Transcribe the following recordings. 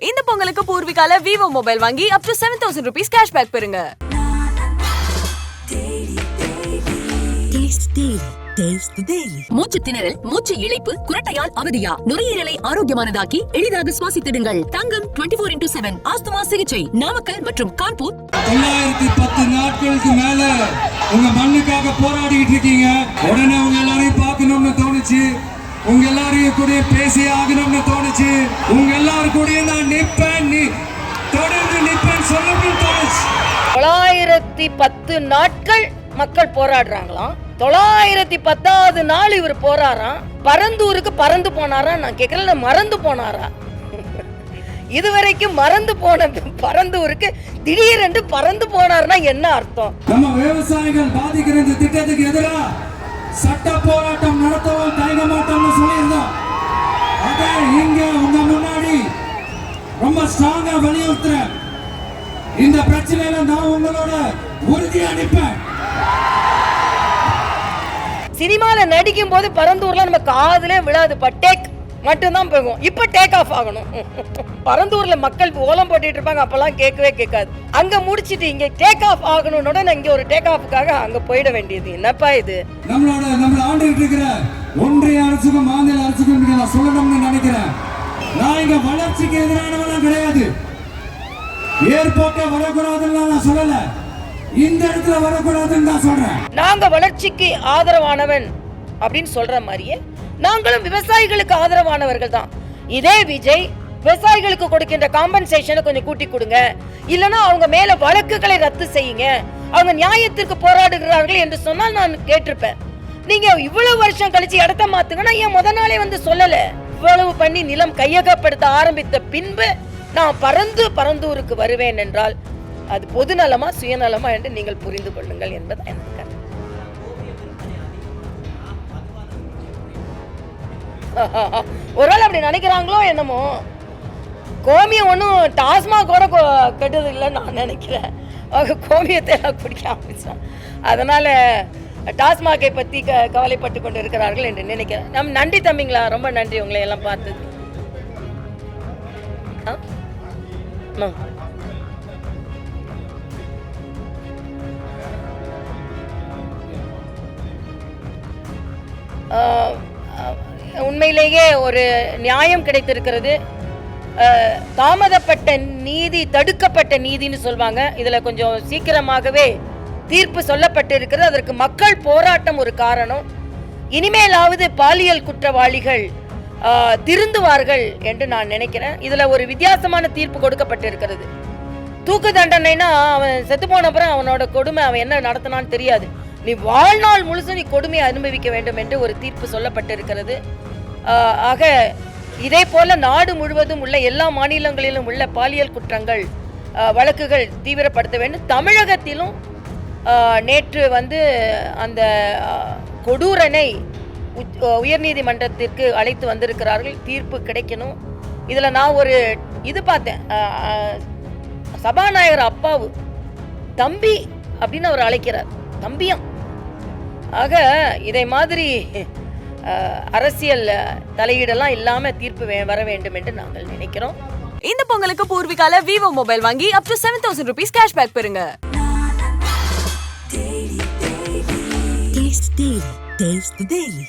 இந்த பொங்கலுக்கு பூர்விகால Vivo mobile வாங்கி up to seven thousand rupees cashback பெறுங்க. மூச்சு திணறல் மூச்சு இழைப்பு குரட்டையால் அவதியா? நுரையீரலை ஆரோக்கியமானதாக்கி எளிதாக சுவாசித்திடுங்கள். Thangam twenty four into seven asthma சிகிச்சை நாமக்கல் மற்றும் கான்பூர். தொள்ளாயிரத்தி பத்து நாட்களுக்கு மேல உங்க மண்ணுக்காக போராடிட்டு இருக்கீங்க. உடனே உங்க எல்லாரையும் பார்க்கணும்னு தோணுச்சு. உங்க எல்லாரையும் கூட பேசி ஆகணும்னு தோணுச்சு. உங்க எல்லாரும் கூட நான் நிப்பேன். நீ தொடர்ந்து நிப்பேன் சொல்லணும்னு தோணுச்சு. தொள்ளாயிரத்தி பத்து நாட்கள் மக்கள் போராடுறாங்களாம். தொள்ளாயிரத்தி பத்தாவது நாள் இவர் போறாராம். பரந்தூருக்கு பறந்து போனாரா நான் கேட்கல மறந்து போனாரா? இதுவரைக்கும் மறந்து போன பரந்தூருக்கு திடீரென்று பறந்து போனார்னா என்ன அர்த்தம்? நம்ம விவசாயிகள் பாதிக்கிற இந்த திட்டத்துக்கு எதிராக சட்ட போராட்டம் இங்க உங்க முன்னாடி. ரொம்ப ஸ்ட்ராங்கா வலியுறுத்துறேன். இந்த பிரச்சனையில நான் உங்களோட உறுதியா நிற்பேன் சினிமால நடிக்கும் போது பரந்தூர்ல நம்ம காதுலே விழாது. டேக் மட்டும்தான் போகும். இப்ப டேக் ஆஃப் ஆகணும். பரந்தூர்ல மக்கள் ஓலம் போட்டுட்டு இருப்பாங்க அப்பெல்லாம் கேட்கவே கேட்காது. அங்க முடிச்சிட்டு இங்க டேக் ஆஃப் ஆகணும்னு உடனே இங்க ஒரு டேக் ஆஃப்காக அங்க போயிட வேண்டியது. என்னப்பா இது? நம்மளோட நம்மள ஆண்டுகிட்டு இருக்கிற ஒன்றிய அரசுக்கும் மாநில அரசுக்கும் நான் சொல்லணும்னு நினைக்கிறேன். நான் இங்க வளர்ச்சிக்கு எதிரானவெல்லாம் கிடையாது. ஏர்போர்ட்டே வரக்கூடாதுன்னு நான் சொல்லல. இந்த இடத்துல வரக்கூடாதுன்னு நான் சொல்றேன். நாங்க வளர்ச்சிக்கு ஆதரவானவன் அப்படின்னு சொல்ற மாதிரியே நாங்களும் விவசாயிகளுக்கு ஆதரவானவர்கள் தான். இதே விஜய் விவசாயிகளுக்கு கொடுக்கின்ற காம்பன்சேஷனை கொஞ்சம் கூட்டி கொடுங்க. இல்லைன்னா அவங்க மேல வழக்குகளை ரத்து செய்யுங்க. அவங்க நியாயத்திற்கு போராடுகிறார்கள் என்று சொன்னால் நான் கேட்டிருப்பேன். நீங்க இவ்வளவு வருஷம் கழிச்சு இடத்த மாத்துங்கன்னா ஏன் முத நாளே வந்து சொல்லல? இவ்வளவு பண்ணி நிலம் கையகப்படுத்த ஆரம்பித்த பின்பு நான் பறந்து பரந்தூருக்கு வருவேன் என்றால் அது பொதுநலமா சுயநலமா என்று நீங்கள் புரிந்து கொள்ளுங்கள் என்பது எனக்கு ஒருவேளை ஒரு வேளை அப்படி நினைக்கிறாங்களோ என்னமோ. கோமியம் ஒன்றும் டாஸ்மாக் கூட கெட்டது இல்லைன்னு நான் நினைக்கிறேன். கோமியத்தை நான் குடிக்க ஆரம்பிச்சான். அதனால் டாஸ்மாகை பற்றி க கவலைப்பட்டு கொண்டு இருக்கிறார்கள் என்று நினைக்கிறேன். நம் நன்றி தம்பிங்களா ரொம்ப நன்றி உங்களை எல்லாம் பார்த்தது ஆ? உண்மையிலேயே ஒரு நியாயம் கிடைத்திருக்கிறது. தாமதப்பட்ட நீதி தடுக்கப்பட்ட நீதின்னு சொல்வாங்க. இதில் கொஞ்சம் சீக்கிரமாகவே தீர்ப்பு சொல்லப்பட்டு இருக்கிறது அதற்கு மக்கள் போராட்டம் ஒரு காரணம். இனிமேலாவது பாலியல் குற்றவாளிகள் திருந்துவார்கள் என்று நான் நினைக்கிறேன். இதில் ஒரு வித்தியாசமான தீர்ப்பு கொடுக்கப்பட்டிருக்கிறது. தூக்கு தண்டனைனா அவன் செத்து போன அப்புறம் அவனோட கொடுமை அவன் என்ன நடத்தினான்னு தெரியாது. நீ வாழ்நாள் முழுசும் நீ கொடுமையை அனுபவிக்க வேண்டும் என்று ஒரு தீர்ப்பு சொல்லப்பட்டிருக்கிறது. ஆக இதே போல நாடு முழுவதும் உள்ள எல்லா மாநிலங்களிலும் உள்ள பாலியல் குற்றங்கள் வழக்குகள் தீவிரப்படுத்த வேண்டும். தமிழகத்திலும் நேற்று வந்து அந்த கொடூரனை உயர்நீதிமன்றத்திற்கு அழைத்து வந்திருக்கிறார்கள். தீர்ப்பு கிடைக்கணும். இதில் நான் ஒரு இது பார்த்தேன். சபாநாயகர் அப்பாவு தம்பி அப்படின்னு அவர் அழைக்கிறார். தம்பியம். ஆக இதை மாதிரி அரசியல் தலையீடெல்லாம் இல்லாம தீர்ப்பு வே- வர வேண்டும் என்று நாங்கள் நினைக்கிறோம். இந்த பொங்கலுக்கு பூர்விகால விவோ மொபைல் வாங்கி up to seven thousand rupees cashback பெறுங்க.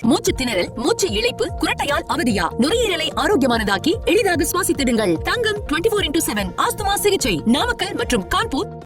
மூச்சு திணறல் மூச்சு இழைப்பு குரட்டையால் அவதியா? நுரையீரலை ஆரோக்கியமானதாக்கி எளிதாக சுவாசித்திடுங்கள். Thangam twenty four into seven asthma சிகிச்சை நாமக்கல் மற்றும் கான்பூர்.